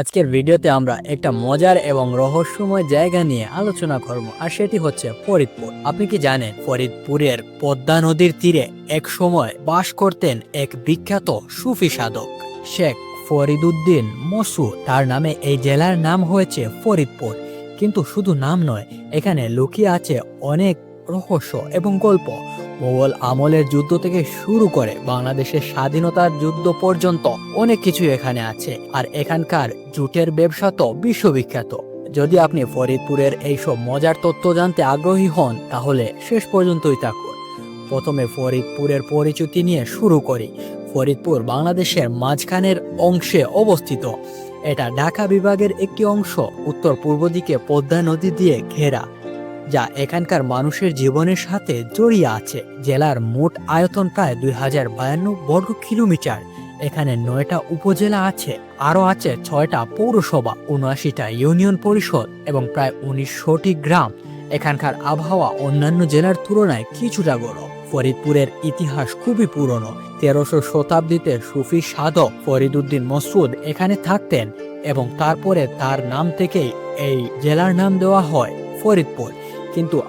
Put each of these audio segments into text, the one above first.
আজকের ভিডিওতে আমরা একটা মজার এবং রহস্যময় জায়গা নিয়ে আলোচনা করব, আর সেটি হচ্ছে ফরিদপুর। আপনি কি জানেন ফরিদপুরের পদ্মা নদীর তীরে এক সময় বাস করতেন এক বিখ্যাত সুফি সাধক? শেখ ফরিদুদ্দিন মসু, তার নামে এই জেলার নাম হয়েছে ফরিদপুর। কিন্তু শুধু নাম নয়, এখানে লুকিয়ে আছে অনেক রহস্য এবং গল্প। মোগল আমলের যুদ্ধ থেকে শুরু করে বাংলাদেশের স্বাধীনতার যুদ্ধ পর্যন্ত অনেক কিছু এখানে আছে। আর এখানকার জুটের ব্যবসা তো বিশ্ববিখ্যাত। যদি আপনি ফরিদপুরের এইসব মজার তথ্য জানতে আগ্রহী হন, তাহলে শেষ পর্যন্তই থাকুন। প্রথমে ফরিদপুরের পরিচিতি নিয়ে শুরু করি। ফরিদপুর বাংলাদেশের মাঝখানের অংশে অবস্থিত। এটা ঢাকা বিভাগের একটি অংশ। উত্তর পূর্ব দিকে পদ্মা নদী দিয়ে ঘেরা। যা এখানকার মানুষের জীবনের সাথে জড়িয়ে আছে। জেলার মোট আয়তন প্রায় দুই হাজার বায়ান্ন বর্গ কিলোমিটার। এখানে নয়টা উপজেলা আছে, আরও আছে ছয়টা পৌরসভা, উনআশিটা ইউনিয়ন পরিষদ এবং প্রায় উনিশশোটি গ্রাম। এখানকার আবহাওয়া অন্যান্য জেলার তুলনায় কিছুটা গরম। ফরিদপুরের ইতিহাস খুবই পুরনো, তেরোশো শতাব্দীতে সুফি সাধক ফরিদুদ্দিন মসুদ এখানে থাকতেন এবং তারপরে তার নাম থেকেই এই জেলার নাম দেওয়া হয় ফরিদপুর। কিন্তু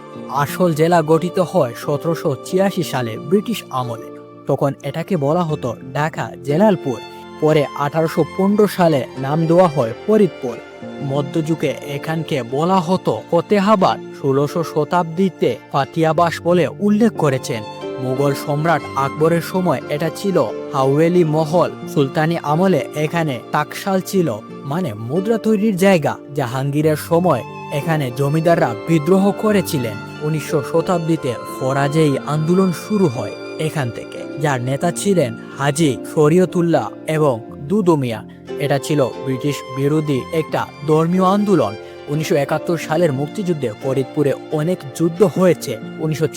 আসল জেলা গঠিত হয় সতেরোশো ছিয়াশি সালে ব্রিটিশ আমলে। তখন এটাকে বলা হতো ঢাকা জেলালপুর। পরে আঠারোশো পনেরো সালে নাম দেওয়া হয় ফরিদপুর। মধ্যযুগে এখানকে বলা হতো ফতেহাবাদ। ষোলোশো শতাব্দীতে ফাতিয়াবাস বলে উল্লেখ করেছেন। মুঘল সম্রাট আকবরের সময় এটা ছিল হাওয়েলি মহল। সুলতানি আমলে এখানে টাকশাল ছিল মানে মুদ্রা তৈরির জায়গা। জাহাঙ্গীরের সময় এখানে জমিদাররা বিদ্রোহ করেছিলেন। উনিশশো শতাব্দীতে ফরাজেই আন্দোলন শুরু হয় এখান থেকে। যার নেতা ছিলেন হাজি শরীয়তুল্লাহ এবং দুদুমিয়া। এটা ছিল ব্রিটিশ বিরোধী একটা ধর্মীয় আন্দোলন। উনিশশো একাত্তর সালের মুক্তিযুদ্ধে ফরিদপুরে অনেক যুদ্ধ হয়েছে। উনিশশো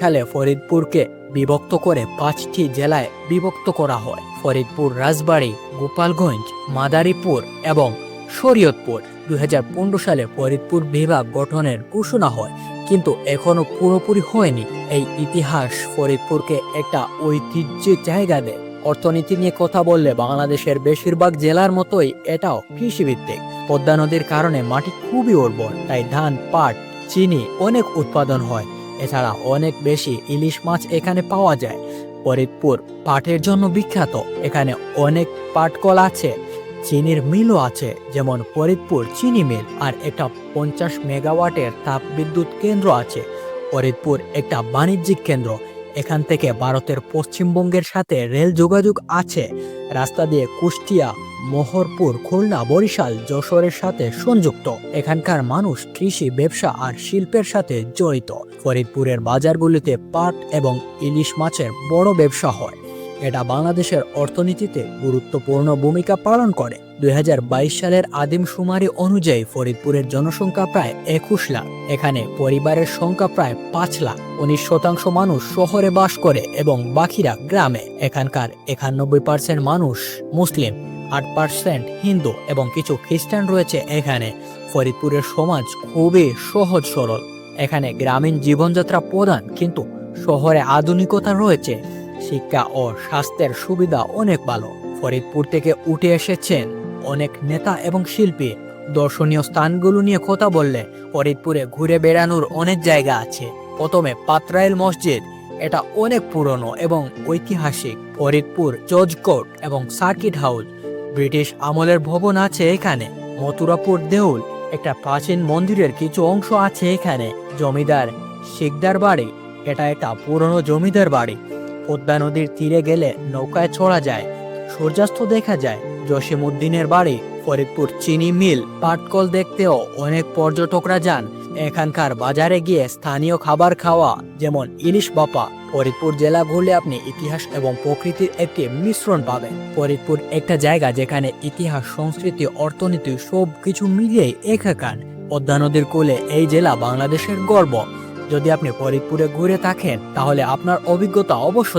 সালে ফরিদপুরকে বিভক্ত করে পাঁচটি জেলায় বিভক্ত করা হয়। ফরিদপুর, রাজবাড়ী, গোপালগঞ্জ, মাদারীপুর এবং শরীয়তপুর। দুই হাজার পনেরো সালে ফরিদপুর বিভাগ গঠনের ঘোষণা হয়, কিন্তু এখনও পুরোপুরি হয়নি। এই ইতিহাস ফরিদপুরকে একটা ঐতিহ্যের জায়গা দেয়। অর্থনীতি নিয়ে কথা বললে বাংলাদেশের বেশিরভাগ জেলার মতোই এটাও কৃষিভিত্তিক। পদ্মা নদীর কারণে মাটি খুবই উর্বর, তাই ধান, পাট, চিনি অনেক উৎপাদন হয়। এছাড়া অনেক বেশি ইলিশ মাছ এখানে পাওয়া যায়। ফরিদপুর পাটের জন্য বিখ্যাত। এখানে অনেক পাটকল আছে। চিনির মিলও আছে, যেমন ফরিদপুর চিনি মিল আর একটা পঞ্চাশ মেগাওয়াটের তাপবিদ্যুৎ কেন্দ্র আছে। ফরিদপুর একটা বাণিজ্যিক কেন্দ্র, এখান থেকে ভারতের পশ্চিমবঙ্গের সাথে রেল যোগাযোগ আছে। রাস্তা দিয়ে কুষ্টিয়া, মোহরপুর, খুলনা, বরিশাল, যশোরের সাথে সংযুক্ত। এখানকার মানুষ কৃষি, ব্যবসা আর শিল্পের সাথে জড়িত। ফরিদপুরের বাজারগুলিতে পাট এবং ইলিশ মাছের বড় ব্যবসা হয়। এটা বাংলাদেশের অর্থনীতিতে গুরুত্বপূর্ণ ভূমিকা পালন করে। দু হাজার বাইশ সালের আদিম শুমারি অনুযায়ী ফরিদপুরের জনসংখ্যা প্রায় একুশ লাখ, এখানে পরিবারের সংখ্যা প্রায় পাঁচ লাখ। উনিশ শতাংশ মানুষ শহরে বাস করে এবং বাকিরা গ্রামে। এখানকার একানব্বই পার্সেন্ট মানুষ মুসলিম, আট পার্সেন্ট হিন্দু এবং কিছু খ্রিস্টান রয়েছে এখানে। ফরিদপুরের সমাজ খুবই সহজ সরল। এখানে গ্রামীণ জীবনযাত্রা প্রধান, কিন্তু শহরে আধুনিকতা রয়েছে। শিক্ষা ও স্বাস্থ্যের সুবিধা অনেক ভালো। ফরিদপুর থেকে উঠে এসেছেন অনেক নেতা এবং শিল্পী। দর্শনীয় স্থানগুলো নিয়ে কথা বললে ফরিদপুরে ঘুরে বেড়ানোর অনেক জায়গা আছে। প্রথমে পাত্রাইল মসজিদ, এটা অনেক পুরনো এবং ঐতিহাসিক। ফরিদপুর জজ কোর্ট এবং সার্কিট হাউস, ব্রিটিশ আমলের ভবন আছে এখানে। মথুরাপুর দেউল, একটা প্রাচীন মন্দিরের কিছু অংশ আছে এখানে। জমিদার শিকদার বাড়ি, এটা একটা পুরনো জমিদার বাড়ি। পদ্মা নদীর তীরে গেলে নৌকায় ছড়া যায়, সূর্যাস্ত দেখা যায়। জসিমউদ্দিনের বাড়ি, ফরিদপুর চিনি মিল। পাটকল দেখতেও অনেক পর্যটকরা যান। এখানকার বাজারে গিয়ে স্থানীয় খাবার খাওয়া, যেমন ইলিশ বাপা। ফরিদপুর জেলা ঘুরলে আপনি ইতিহাস এবং প্রকৃতির একটি মিশ্রণ পাবেন। ফরিদপুর একটা জায়গা যেখানে ইতিহাস, সংস্কৃতি, অর্থনীতি সব কিছু মিলিয়েই একাকার। পদ্মা নদীর কোলে এই জেলা বাংলাদেশের গর্ব। যদি আপনি ফরিদপুরে ঘুরে থাকেন তাহলে আপনার অভিজ্ঞতা অবশ্য